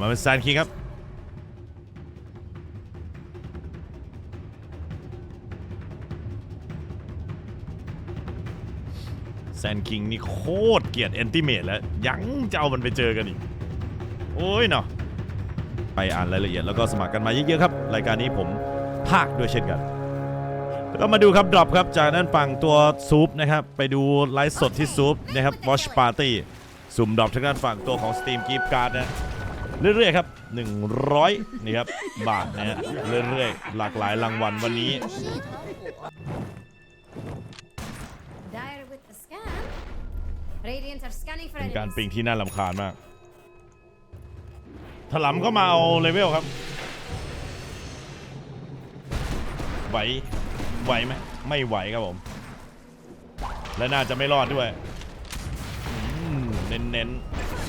มาเป็นแซนคิงครับแซนคิงนี่โคตรเกลียดแอนติเมตแล้ว ยังจะเอามันไปเจอกันอีก โอ้ยเนาะไปอ่านรายละเอียดแล้วก็สมัครกันมาเยอะๆครับ รายการนี้ผมภาคด้วยเช่นกันแล้วก็มาดูครับดรอปครับ จากนั้นฝั่งตัวซูปนะครับ ไปดูไลฟ์สดที่ซูปนะครับ Watch Party สุ่มดรอปทางด้านฝั่งตัวของ Steam Gift Card นะ เรื่อยๆครับ 100 นี่ครับ บาทนะฮะเรื่อยๆ หลากหลายรางวัลวันนี้ Dire with the scan. Radiant are scanning for เป็นการ enemies. ปิงที่น่าลำคาญมาก ถลำก็มาเอาเลเวลครับ ไหว ไหวไหม ไม่ไหวครับผม และน่าจะไม่รอดด้วยอืมเน้นเน้น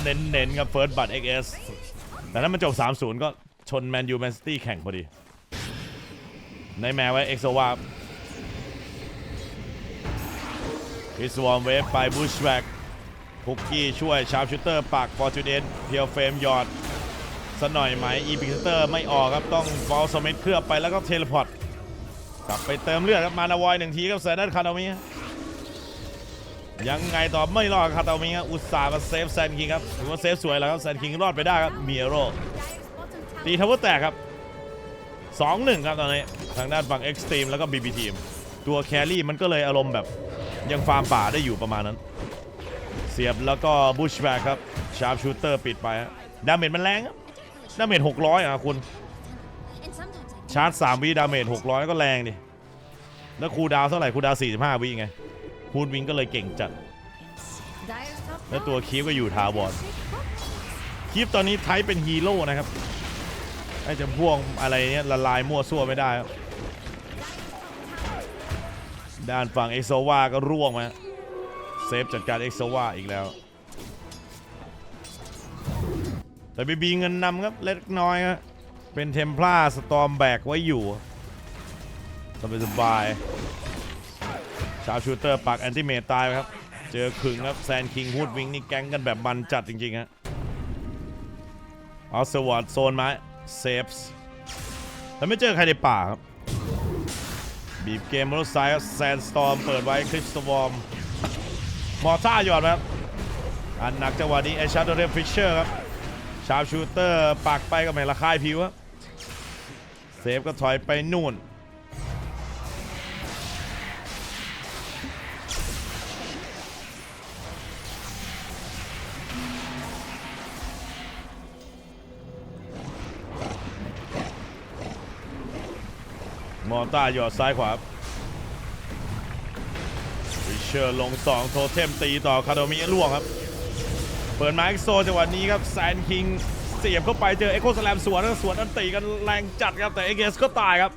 เน้นเน้นๆครับเฟิร์สบัต XS แต่ถ้ามันจบ 3-0 ก็ชนแมนยูแมนซิตี้แข่งพอดี ในแม้ไว้เอ็กโซวาพิสวอมเวฟไปบูชแวกคุกกี้ช่วย ชาร์ปชูเตอร์ปักฟอร์จูเนตเพียวเฟรมหยอดสหน่อยไหมอีพิกเตอร์ไม่ออกครับ ต้องฟอลสมิธเคลือบไปแล้วก็เทเลพอร์ตกลับไปเติมเลือดครับ มานาวอยหนึ่งทีครับแซนดันคาตามิ ยังไงต่อไม่รอดคาตามิครับอุตส่าห์มาเซฟแซนคิงครับถือว่าเซฟสวยแล้วครับแซนคิงรอดไปได้ครับเมียโร Dire's bottom tower. ตีทาวเวอร์แตกครับ 2-1 ครับตอนนี้ทางด้านฝั่ง X Team แล้วก็ BB Team ตัวแครี่มันก็เลยอารมณ์แบบยังฟาร์มป่าได้อยู่ประมาณนั้น เสียบแล้วก็บูชแบ็กครับชาร์ปชูเตอร์ปิดไปดาเมจมันแรงครับดาเมจ600อะคุณ ชาร์จ 3 วิดาเมจ600 ก็แรงดิ แล้วคูดาวเท่าไหร่คูดาว 45 วิไง พูดวิงก็เลยเก่งจัด Dire's top แล้วตัว tower. คีฟก็อยู่ทาวอน Shake up. คีฟตอนนี้ไทป์เป็นฮีโร่นะครับไอ้จะพ่วงอะไรเนี้ยละลายมั่วซั่วไม่ได้ครับด้านฝั่งเอ็กโซวาก็ร่วงมาเซฟจัดการเอ็กโซวาอีกแล้ว แต่บีบีเงินนำครับเล็กน้อยครับเป็นเทมพลาสตอมแบกไว้อยู่สบายสบายชาวชูเตอร์ปักแอนติเมตตายครับ เจอขึงครับแซนคิงฮูดวิงนี่แก๊งกันแบบมันจัดจริงๆฮะเอาสวอตโซนมาเซฟส์แต่ไม่เจอใครในป่าครับ บีบเกมรถไซด์แซนสตอร์มเปิดไว้คลิปสวอมมอท่าหยอดครับ อันหนักจังหวะนี้ไอชาร์ดเรฟฟิชเชอร์ครับ ชาร์ปชูเตอร์ปักไปก็ไม่ระคายผิวครับเซฟก็ถอยไปนู่น มอต้าหยอดซ้ายขวาวิเชอร์ลง 2 โทเทมตีต่อคาโดมิล่วงครับ เปิดมาเอ็กโซจังหวะนี้ครับแซนคิงเสียบเข้าไปเจอเอ็กโคสแลมสวนสวนอันตีกันแรงจัดครับ แต่เอ็กเอสก็ตายครับ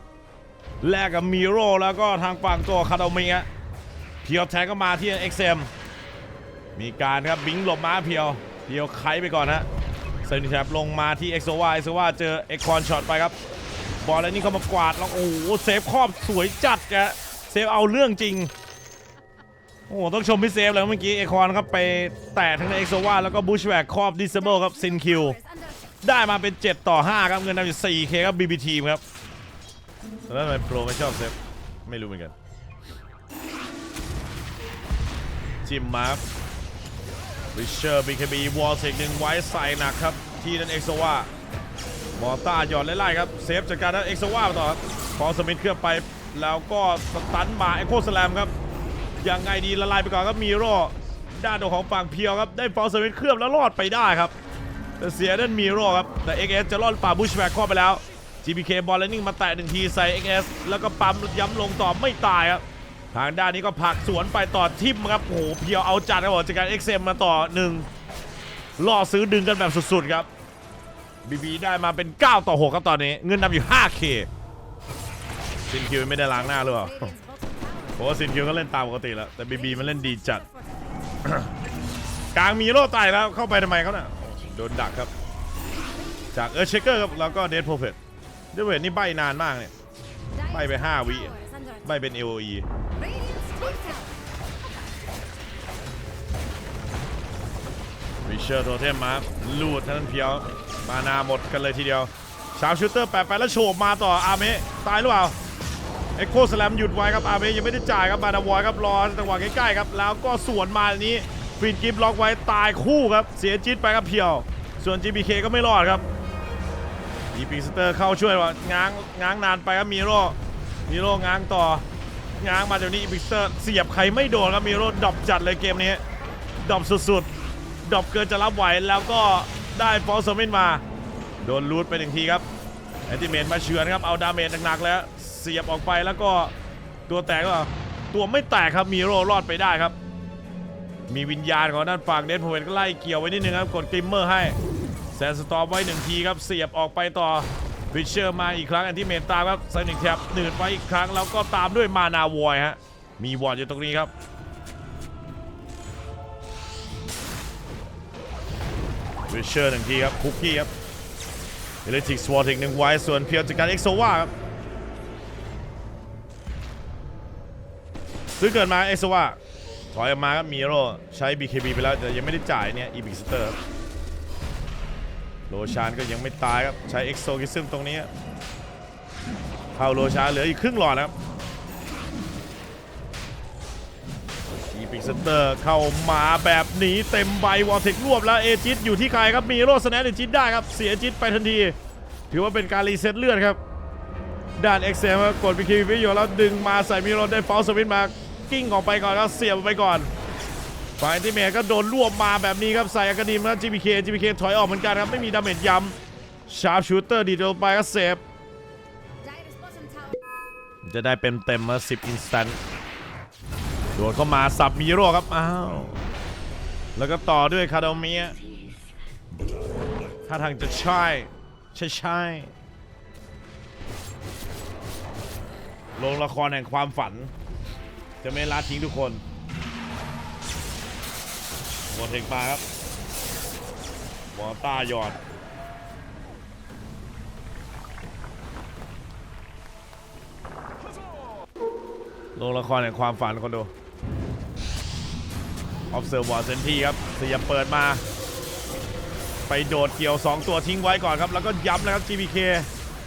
แลกกับมิโรแล้วก็ทางฝั่งตัวคาโดมิฮะเพียวแทงก็มาที่เอ็กเซมมีการครับบิงหลบม้าเพียวเพียวไคไปก่อนฮะเซนิแทบลงมาที่เอ็กโซวาเอ็กโซวาเจอเอ็กคอนช็อตไปครับ บอลแล้วนี่เขามากวาดแล้วโอ้โหเซฟครอบสวยจัดแกเซฟเอาเรื่องจริงโอ้โหต้องชมพี่เซฟเลยเมื่อกี้เอคอนครับไปแตะทั้งในเอ็กโซวาแล้วก็บูชแวกครอบดิสเบิลครับซินคิวได้มาเป็น 7 ต่อ 5 ครับ เงินนำอยู่ 4K ครับ BB ทีมครับแล้วทำไมโปรไม่ชอบเซฟ ไม่รู้เหมือนกัน จิมมาร์ฟริชเชอร์ BKB วอลเทคหนึ่งไว้ใส่หนักครับ ที่นั่นเอ็กโซวา มอต้าหยอดไล่ๆครับ เซฟจากการนั้นเอ็กโซวาต่อครับฟอลสมิธเคลื่อบไปแล้วก็สตันมาเอ็กโคสแลมครับ ยังไงดีละลายไปก่อนครับมีโร่ด้านของฝั่งเพียวครับ ได้ฟอลสมิธเคลื่อบแล้วรอดไปได้ครับ แต่เสียด้านมีโร่ครับ แต่ XS จะรอดป่าบุชแบกข้าไปแล้ว GPK บอลเลนนิ่งมาแตะหนึ่งทีใส่ XS แล้วก็ปั๊มย้ำลงต่อไม่ตายครับ ทางด้านนี้ก็ผักสวนไปต่อทิมครับโอ้โหเพียวเอาจัดครับจากการ XM มาต่อหนึ่งล่อซื้อดึงกันแบบสุดๆครับ BB ได้มาเป็น 9 ต่อ 6 ครับตอนนี้ เงินนำอยู่ 5K ซินคิวไม่ได้ล้างหน้าหรือเปล่าเพราะว่าซินคิวก็เล่นตามปกติแล้ว แต่ BB มันเล่นดีจัด กลางมีโล่ไต่แล้วเข้าไปทำไมเขาน่ะโดนดักครับ จากเออเชคเกอร์ครับแล้วก็เดดโปรเฟตเดดโปรเฟตนี่ใบนานมากเนี่ย Dire's Bay về top ha, tower bị- is under attack. ใบเป็น AOE วิเชอร์โทเทมมาลูดท่านนเพียว มานาหมดกันเลยทีเดียวชาวชูเตอร์แปะไปแล้วโฉบมาต่ออาเมะตายหรือเปล่าเอ็กโคสแลมหยุดไว้ครับอาเมะยังไม่ได้จ่ายครับมานาวอยครับรอจังหวะใกล้ๆครับแล้วก็สวนมาอันนี้ฟีนกิฟล็อกไว้ตายคู่ครับเสียจิตไปครับเพียว ส่วน GBK ก็ไม่รอดครับอีพิงสเตอร์เข้าช่วยว่าง้างง้างนานไปครับมีโร่มีโร่ง้างต่อง้างมาเดี๋ยวนี้อีพิงสเตอร์เสียบใครไม่โดนครับมีโร่ดรอปจัดเลยเกมนี้ดรอปสุดๆดรอปเกินจะรับไหวแล้วก็ ได้ฟอลสมินมา โดนรูดไปหนึ่งทีครับแอนติเมนมาเฉือนครับ เอาดาเมจหนักๆแล้ว เสียบออกไปแล้วก็ตัวแตกก็ตัวไม่แตกครับมีโรรอดไปได้ครับ มีวิญญาณของด้านฝั่งเดนโพเวนก็ไล่เกี่ยวไว้นิดนึงครับ กดกริมเมอร์ให้แซนสตอมไว้หนึ่งทีครับ เสียบออกไปต่อวิเชอร์มาอีกครั้งแอนติเมนตามครับไซนิกแทบหนืดไว้อีกครั้งแล้วก็ตามด้วยมานาวอยฮะมีวอร์ดอยู่ตรงนี้ครับ วิเชอร์หนึ่งทีครับคุกกี้ครับเอเลติกสวอติกหนึ่งไว้ส่วนเพียวจากการเอ็กโซวาครับซื้อเกิดมาเอ็กโซวาถอยออกมาครับมีโรใช้ BKB ไปแล้วแต่ยังไม่ได้จ่ายเนี่ยอีบิสเตอร์โลชานก็ยังไม่ตายครับ ใช้เอ็กโซกิซึมตรงนี้เข้าโลชานเหลืออีกครึ่งหลอดครับ อีบิกสเตอร์เข้ามาแบบหนีเต็มใบวอลเทครวบแล้วเอจิตอยู่ที่ใครครับมีโรสแนนเอจิตได้ครับเสียจิตไปทันที ถือว่าเป็นการรีเซ็ตเลือดครับ ด้านเอ็กเซมกด BKB ไปอยู่แล้วดึงมาใส่มีโรได้ฟอลสวิตมากิ้งออกไปก่อนแล้วเสียบไปก่อนฝ่ายที่เมก็โดนรวบมาแบบนี้ครับใส่อากาดิมแล้ว GBK GBK ถอยออกเหมือนกันครับไม่มีดาเมจย้ำชาร์ปชูเตอร์ดีดลงไปก็เซฟจะได้เป็นเต็มมา10อินสแตนต์ โดนเข้ามาสับมีโร่ครับ อ้าว แล้วก็ต่อด้วยคาร์ดเมียถ้าทางจะใช่ ใช่ใช่ลงละครแห่งความฝัน จะไม่ละทิ้งทุกคน หมดเทคมาครับหมอต้าหยอดลงละครแห่งความฝันคนดู observe w a r เซนทีครับเสียบเปิดมา ไปโดดเกี่ยว 2 ตัวทิ้งไว้ก่อนครับ แล้วก็ย้ำนะครับ GBK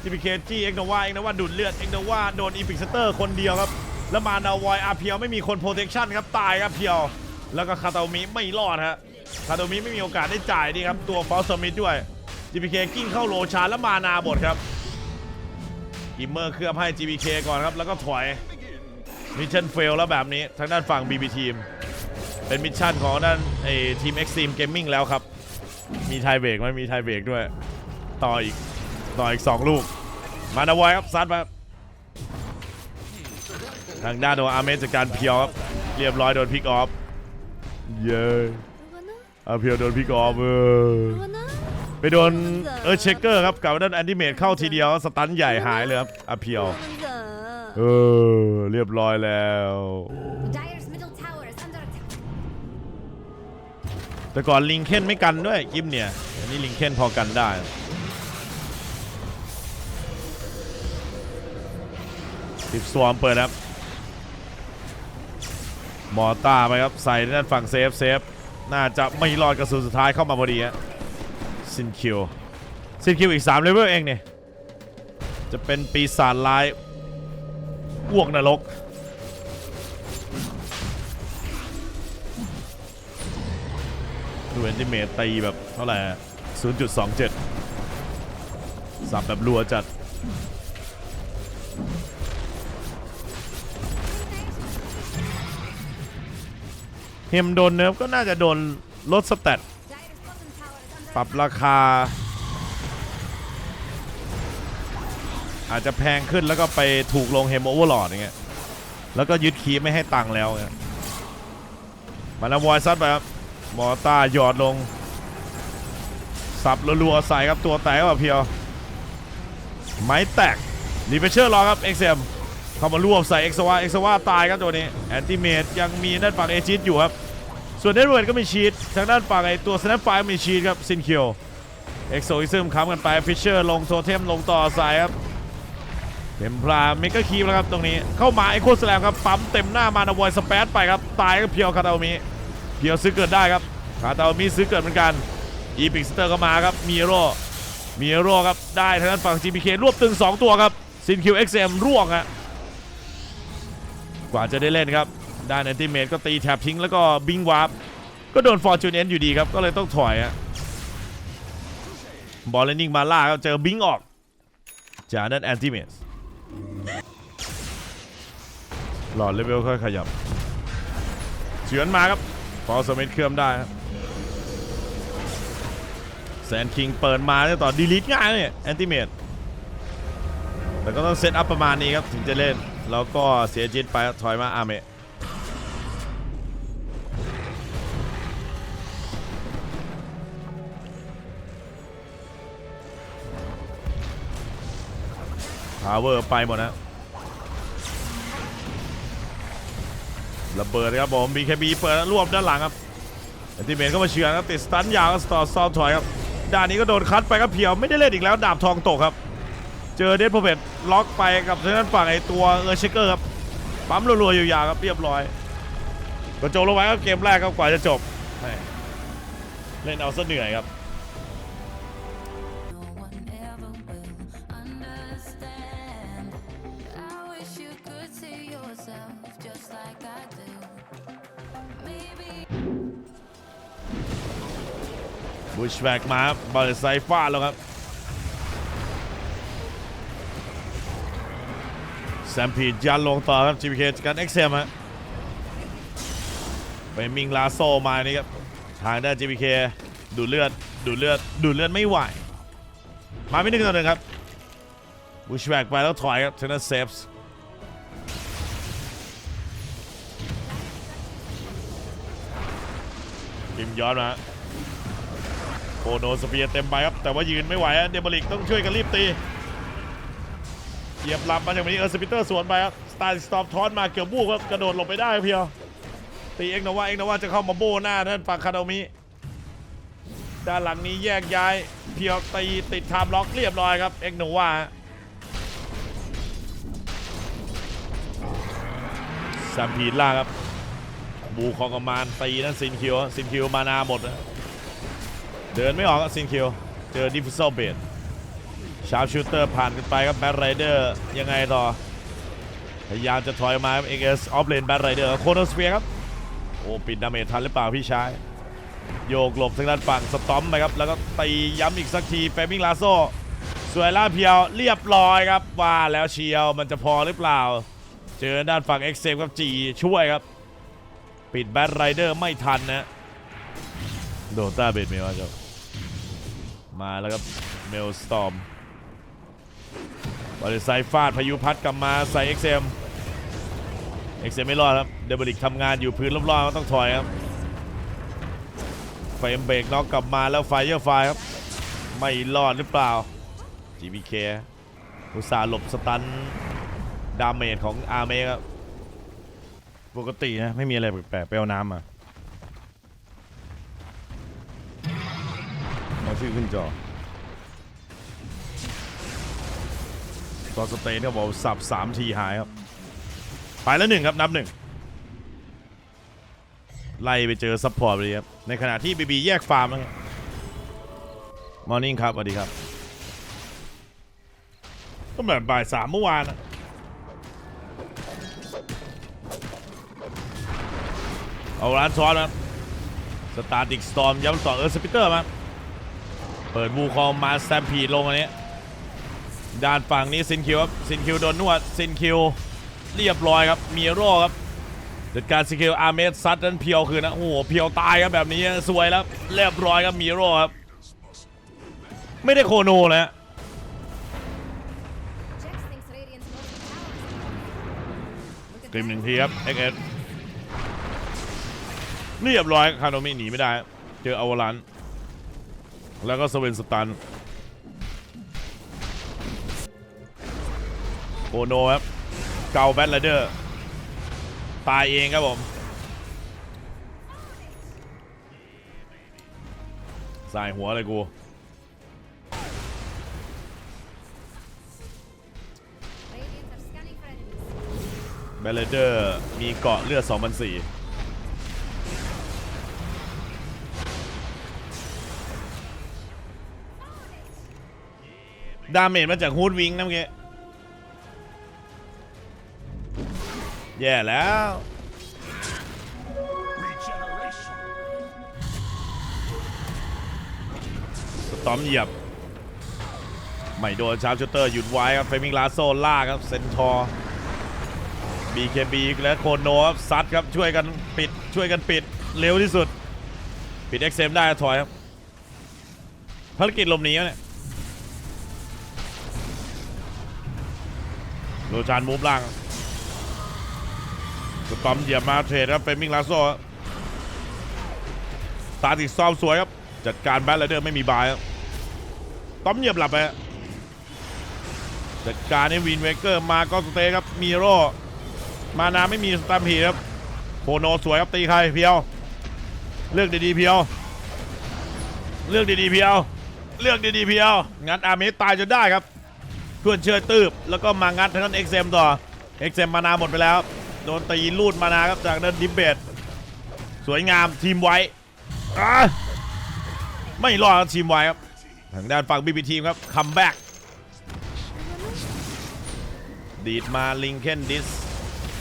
GBK จี้เอ็กโนวาเอ็กโนวาดูดเลือดเอ็กโนวาโดนอีพิกสเตอร์คนเดียวครับ แล้วมานาวอยอาเพียวไม่มีคนโปรเทคชั่นครับตายครับเพียว แล้วก็คาตามิไม่รอดฮะคาตามิไม่มีโอกาสได้จ่ายนี่ครับตัวฟอสมิดด้วย GBK กิ้งเข้าโลชาร์แล้วมานาบดครับกิมเมอร์เคลือบให้ GBK ก่อนครับแล้วก็ถอยมิชชั่นเฟลแล้วแบบนี้ทางด้านฝั่ง BB ทีม เป็นมิชชั่นของด้านไอ้ทีม Extreme Gaming แล้วครับ มีไทยเบรกไหมมีไทยเบรกด้วย ต่ออีก ต่ออีก 2 ลูก มานาไวอยครับซัดมาครับทางด้านโดนอาเมนจากการเพียวครับ เรียบร้อยโดนพิกออฟ เย้อาเพียวโดนพิกออฟเออไปโดนเออเชคเกอร์ครับกับด้านแอนติเมตเข้าทีเดียวสตันใหญ่หายเลยครับอาเพียว เออ เรียบร้อยแล้ว แต่ก่อนลิงเคนไม่กันด้วยกิมเนี่ยอันนี้ลิงเคนพอกันได้สิบสวมเปิดครับ มอต้าไปครับ ใส่ด้านฝั่งเซฟเซฟน่าจะไม่รอดกระสุนสุดท้ายเข้ามาพอดีฮะซินคิวซินคิวอีก3เลเวลเองเนี่ย จะเป็นปีศาจลายอ้วกนรก ดูเอนติเมตตีแบบเท่าไหร่อะ0.27 สับแบบรัวจัด เฮมโดนเนิร์ฟก็น่าจะโดนลดสเตตปรับราคา อาจจะแพงขึ้นแล้วก็ไปถูกลงเฮมโอเวอร์ลอดอย่างเงี้ยแล้วก็ยึดคีย์ไม่ให้ตังค์แล้วมาแล้ววอยซัดไปครับ มอต้าหยอดลง สับรัวๆใส่ครับตัวแตกแบบเพียว ไม้แตกรีเฟเชอร์รอครับเอ็กเซมเข้ามารวบใส่เอ็กซ์วาเอ็กซ์วาตายครับตัวนี้แอนติเมตยังมีด้านฝั่งเอจิตอยู่ครับ ส่วนเนเวิร์ดก็มีชีตทางด้านฝั่งไอตัวสแนปไฟมีชีตครับซินคิวเอ็กโซอิซึมค้ำกันไปฟิชเชอร์ลงโทเทมลงต่อสายครับเทมพลาเมกะคีแล้วครับตรงนี้เข้ามาไอโคสแลมครับปั๊มเต็มหน้ามานาวอยสเปซไปครับตายก็เพียวคาตาโอมิ เพียวซื้อเกิดได้ครับคาตามิซื้อเกิดเหมือนกันอีพิกสเตอร์ก็มาครับมีโร่มีโร่ครับได้ทางด้านฝั่ง GPK รวบตึง 2 ตัวครับซินคิว XM ร่วงฮะกว่าจะได้เล่นครับด้านแอนติเมตก็ตีแท็บทิ้งแล้วก็บิงวาร์ปก็โดนฟอร์จูนเอนอยู่ดีครับ ก็เลยต้องถอยฮะบอลเลนนิ่งมาล่าครับเจอบิงออก จากนั้นแอนติเมตหลอดเลเวลค่อยขยับเฉือนมาครับ ฟอร์สมิธเคลื่อมได้ครับแซนคิงเปิดมาเนี่ยต่อดีลิทง่ายเนี่ยแอนติเมตแต่ก็ต้องเซตอัพประมาณนี้ครับ ถึงจะเล่น แล้วก็เสียจิตไปถอยมาอาเมะพาวเวอร์ไปหมดนะ ระเบิดครับผม BKB เปิดแล้วรวบด้านหลังครับแอนติเมนก็มาเชือครับติดสตันยาวก็สตอร์ซอมถอยครับด้านนี้ก็โดนคัดไปครับเพียวไม่ได้เล่นอีกแล้วดาบทองตกครับ เจอเดดโพเพตล็อกไปกับทางด้านฝั่งไอตัวเออร์เชคเกอร์ครับปั๊มรัวๆอยู่ยาวครับเรียบร้อยก็จบลงไว้ครับเกมแรกครับกว่าจะจบ เล่นเอาซะเหนื่อยครับ บุชแบกมาครับอลไซฟ้าแล้วครับแซมพีดยันลงต่อครับ GPK จากการเอ็กเซมฮะไปมิงลาโซมานี่ครับทางด้าน GPK ดูเลือดดูเลือดดูเลือดไม่ไหว มาไม่หนึ่งต่อหนึ่งครับบุชแบกไปแล้วถอยครับชนเซฟส์กิมย้อนมา โคโนสเปียเต็มไปครับ แต่ว่ายืนไม่ไหวอะเดบริกต้องช่วยกันรีบตีเหยียบหลับมาจากนี้เออสปิเตอร์สวนไปครับสไตล์สตอมทอนมาเกือบบูกครับกระโดดหลบไปได้เพียวตีเอ็กโนวาเอ็กโนวาจะเข้ามาโบหน้าท่านฝั่งคาโดมิด้านหลังนี้แยกย้าย เพียวตีติดไทม์ล็อกเรียบร้อยครับเอ็กโนวาแซมพีนล่าครับบูคองกมานตีนั่นซินคิวซินคิวมานาหมดนะ เดินไม่ออกซินคิว เจอดิฟ u ซ l เบดชาร์ปชูเตอร์ผ่านกันไปครับแบทไรเดอร์ยังไงต่อ พยายามจะถอยมาเอ็กเอสออฟเลนแบทไรเดอร์โคโนสเฟียครับ โอ้ ปิดดาเมจทันหรือเปล่าพี่ชาย โยกหลบทางด้านฝั่งสตอมไปครับ แล้วก็ตีย้ำอีกสักทีแฟมิงลาโซสวยล่าเพียวเรียบร้อยครับ ว่าแล้วเชียวมันจะพอหรือเปล่า เจอด้านฝั่งเอ็กเซมครับจีช่วยครับ ปิดแบทไรเดอร์ไม่ทันนะโดต้าเบดเมลครับ มาแล้วครับเมลสตอมบอลไซฟาดพายุพัดกลับมาใส่ XM XM ไม่รอดครับเดบริกทำงานอยู่พื้นรอบๆก็ต้องถอยครับเฟรมเบรกน็อกกลับมาแล้วไฟเยอร์ไฟครับ ไม่รอดหรือเปล่า GBK อุตส่าห์หลบสตันดาเมจของอาร์เมครับปกตินะ ไม่มีอะไรแปลกๆไปเอาน้ำมา ชื่อขึ้นจอตอนสเตนเขาบอกสับสามทีหายครับ ไปแล้วหนึ่งครับนับหนึ่งไล่ไปเจอซัพพอร์ตเลยครับ ในขณะที่บีบีแยกฟาร์มแล้วมอร์นิ่งครับสวัสดีครับ ก็แบบบ่ายสามเมื่อวานอะเอาร้านซ้อนครับสตาร์ติกสตอมย้ำต่อเออร์สปิเตอร์มา เปิดวูคอมมาแซมพีลงอันนี้ด้านฝั่งนี้ซินคิวครับซินคิวโดนนวดซินคิวเรียบร้อยครับมีโร่ครับจัดการซินคิวอาร์เมสซัดนั้นเพียวคืนนะโอ้โหเพียวตายครับแบบนี้สวยแล้วเรียบร้อยครับมีโร่ครับไม่ได้โคโนเลยฮะติมหนึ่งทีครับเอ็กเอสเรียบร้อยคาโนมิหนีไม่ได้ เจออวาลัน แล้วก็สเวนสตันโอโนครับ เกาแบทไรเดอร์ ตายเองครับผม สายหัวเลยกู แบทไรเดอร์ มีเกาะเลือด2,004 ดาเมจมาจากฮูดวิงนะเมื่อกี้แย่แล้ว สตอมเหยียบ ไม่โดนชาร์ปชูเตอร์หยุดไว้ครับ เฟมิงลาโซล่าครับ เซนทอร์ BKB และโคโนครับซัดครับช่วยกันปิดช่วยกันปิดเร็วที่สุด ปิด XM ได้ถอยครับภารกิจลบหนีแล้วเนี่ย โรจานมูฟล่างสตอมเหยียบมาเทรดครับเฟมิงลาโซครับตาติดซ้อมสวยครับ จัดการแบทเลเดอร์ไม่มีบายครับต้อมเหยียบหลับไปจัดการให้วินเวเกอร์มาก็สเตย์ครับมีโร่มานาไม่มีสแตมพีครับโคโนสวยครับตีใครเพียว เลือกดีๆเพียว เลือกดีๆเพียว เลือกดีๆเพียวงัดอาเมสตายจนได้ครับ พื่อนเชื่อตืบแล้วก็มางัดทางด้านเอ็กเซมต่อเอ็กเซมมานาหมดไปแล้ว โดนตีลูดมานาครับจากด้านดิเบตสวยงามทีมไว้ไม่รอดทีมไว้ครับทางด้านฝั่งบีบีทีมครับคัมแบ็กดีดมาลิงเคนดิส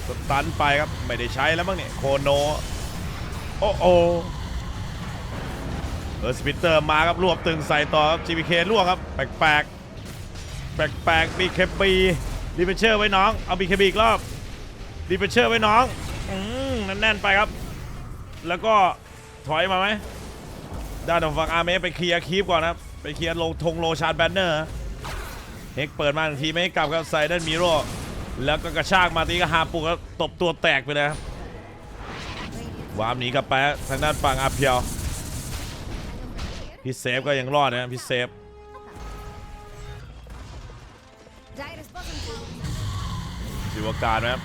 สตันไปครับ ไม่ได้ใช้แล้วมั้งเนี่ย โคโน โอ้โอเออสปิเตอร์มาครับรวบตึงใส่ต่อครับ GPK ล่วงครับ แปลก แปลกแปลกแปลก BKB รีเฟเชอร์ไว้น้อง เอา BKB อีกรอบรีเฟเชอร์ไว้น้องอืมแน่นๆไปครับ แล้วก็ถอยมาไหมด้านของฝั่งอาร์เมไปเคลียร์คีปก่อนนะครับ ไปเคลียร์ลงธงโลชาร์ดแบนเนอร์เฮกเปิดมาหนึ่งทีไม่กลับครับไซเดนมิโรแล้วก็กระชากมาตีก็หาปุกแล้วตบตัวแตกไปเลยครับวามหนีกลับไปะทางด้านฝั่งอาเพียวพี่เซฟก็ยังรอดนะพี่เซฟ Dire's bottom tower. สิวการนะครับ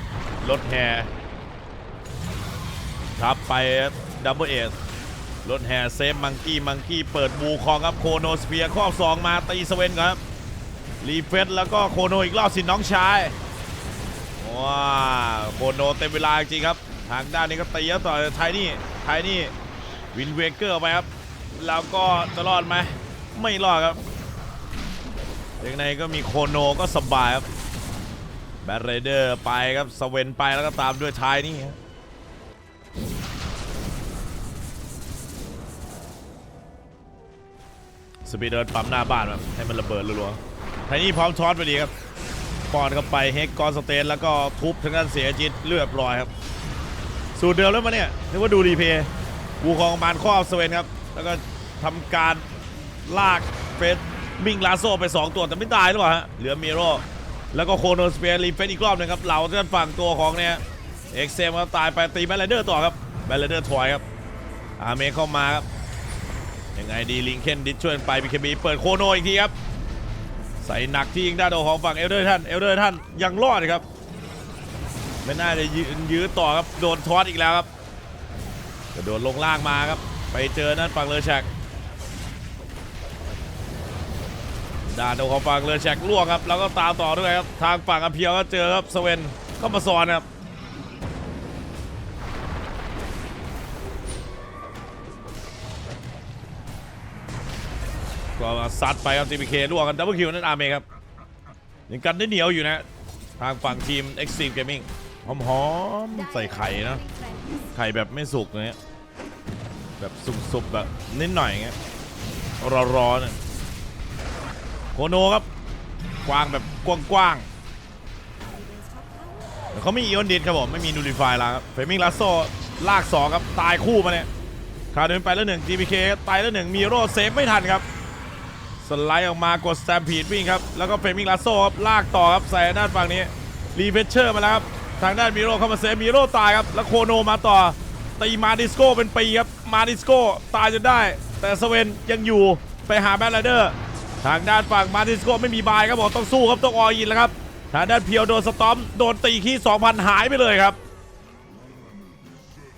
รถแห่ทับไปดับเบิลเอสรถแห่เซฟมังกี้มังกี้เปิดบูคองครับโคโนสเปียครอบสองมาตีสเวนครับรีเฟสแล้วก็โคโนอีกรอบสิน้องชายว้าโคโนเต็มเวลาจริงครับ ทางด้านนี้ก็ตีแล้วต่อไทยนี่ไทยนี่วินเวเกอร์ไปครับ แล้วก็จะรอดไหมไม่รอดครับ ยังไงก็มีโคโนก็สบายครับแบทไรเดอร์ไปครับสเวนไปแล้วก็ตามด้วยท้ายนี่ครับสปีดเดินปั๊มหน้าบ้านแบบให้มันระเบิดรัวๆไทนี่พร้อมช็อตไปดีครับป้อนเข้าไปเฮกกอนสเตนแล้วก็ทุบทางด้านเสียจิตเลือดลอยครับ สูตรเดิมแล้วมาเนี่ยนึกว่าดูรีเพย์วูคองมานข้อบสเวนครับ แล้วก็ทำการลากเฟส มิงลาโซไป 2 ตัวแต่ไม่ตายหรือเปล่าฮะเหลือเมโรแล้วก็โคโนสเปียร์รีเฟนอีกรอบหนึงครับเหล่าด้านฝั่งตัวของเนี่ยเอ็กเซมครับตายไปตีแบลเลเดอร์ต่อครับแบลเลเดอร์ถอยครับอาเมเข้ามาครับยังไงดีลิงเคนดิชช่วยไปบีเคบีเปิดโคโนอีกทีครับใส่หนักที่ยิงด้านโดนของฝั่งเอลเดอร์ท่านเอลเดอร์ท่านยังรอดครับไม่น่าจะยืย้อต่อครับโดนทอดอีกแล้วครับกระโดดลงล่างมาครับไปเจอนั่นฝั่งเลอแชก ด้านของฝั่งเลอแชกล่วงครับ แล้วก็ตามต่อด้วยครับ ทางฝั่งอเพียวก็เจอครับสเวนก็มาสอนครับก็มาซัดไปครับ GPK ล่วงกันดับเบิลคิวนั่นอาเมครับยังกันได้เหนียวอยู่นะ ทางฝั่งทีม Extreme Gaming หอมๆ ใส่ไข่นะ ไข่แบบไม่สุกเนี้ยแบบสุกๆ แบบนิดหน่อยอย่างเงี้ยร้อนๆน่ะ โคโนครับกว้างแบบกว้างๆเขาไมีอีออนดิสครับผม ไม่มีนูริฟายแล้วครับเฟมิงลาโซลาก2ครับ ตายคู่มาเนี่ยขาเดินไปแล้วหนึ่ง GPK ตายแล้วหนึ่งมีโรเซฟไม่ทันครับ สไลด์ออกมากดแตมพีดวิ่งครับ แล้วก็เฟมิงลาโซครับ ลากต่อครับใส่ด้านฝั่งนี้รีเฟชเชอร์มาแล้วครับ ทางด้านมิโรเข้ามาเซฟมิโรตายครับ แล้วโคโนมาต่อตีมาดิสโก้เป็นปีครับ มาดิสโก้ตายจนได้ แต่สเวนยังอยู่ไปหาแบทไรเดอร์ ทางด้านฝั่งมาดิสโกไม่มีบายครับบอกต้องสู้ครับต้องออยินแล้วครับทางด้านเพียวโดนสตอมโดนตีขี้2,000 หายไปเลยครับ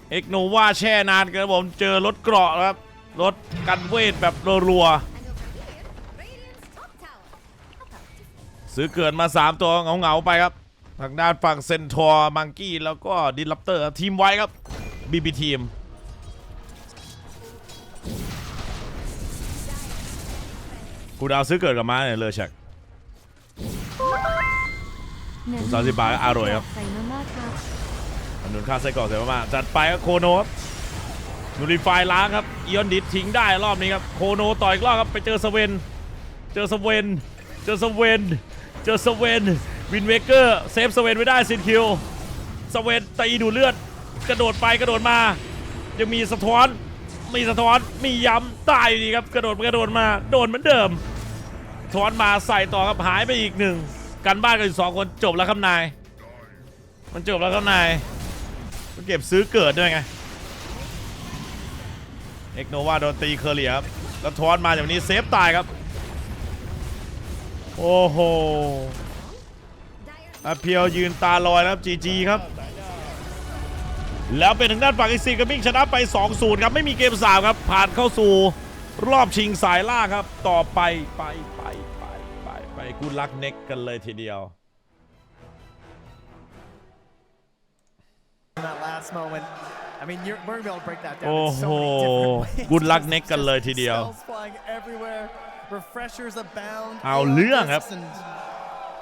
เอกโนว่าแช่นานเกินผมเจอรถเกราะครับรถกันเวทแบบรัวๆซื้อเกินมา 3 ตัวเหงาๆไปครับทางด้านฝั่งเซนทอร์มังกี้แล้วก็ดิลัปเตอร์ทีมไว้ครับบีบีทีม กูดาวซื้อเกิดกับมาเนี่ยเลยแชกถุงสามสิบบาทก็อร่อยครับ ใส่มาม่าครับอันนุนค่าไส้กรอกเสร็จมากๆจัดไปครับโคโนครับนูริฟายล้างครับอีออนดิดทิ้งได้รอบนี้ครับโคโนต่อยอีกรอบครับไปเจอสเวน เจอสเวน เจอสเวน เจอสเวนวินเวเกอร์เซฟสเวนไว้ได้ซินคิวสเวนตีดูดเลือด กระโดดไปกระโดดมา ยังมีสะท้อน มีสะท้อนมีย้ำตายอยู่ดีครับกระโดดไปกระโดดมาโดนเหมือนเดิม ท้อนมาใส่ต่อครับหายไปอีกหนึ่งกันบ้านกันอยู่สองคนจบแล้วครับนาย มันจบแล้วครับนายมันเก็บซื้อเกิดด้วยไงเอกโนวาโดนตีเคอร์เรียครับแล้วทอนมาจากนี้เซฟตายครับ โอ้โหอาเพียวยืนตาลอยแล้วจีจีครับ แล้วเป็นทางด้านฝั่งอีซีกัมิ่งชนะไป2-0ครับไม่มีเกม3ครับผ่านเข้าสู่ รอบชิงสายล่าครับ ต่อไปไปไปไปไปไปกูรักเน็กกันเลยทีเดียว in that last moment. I mean, you're, we're going to be able to break that down. โอ้ in so many different ways. กุดลักเน็กกันเลยทีเดียว Spells flying everywhere. Refreshers abound. เอาเรื่องครับ And,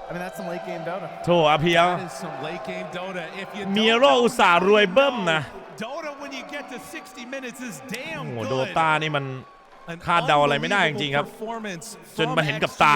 I mean, that's some late game Dota. โถอาเพียว That is some late game Dota. If you เมีย don't know อุตส่าห์รวยเบิ้มนะ Dota when you get to 60 minutes is โอ้ damn โห good. โดตานี่มัน คาดเดาอะไรไม่ได้จริงๆครับ unbelievable performance จนมาเห็นกับ from ตา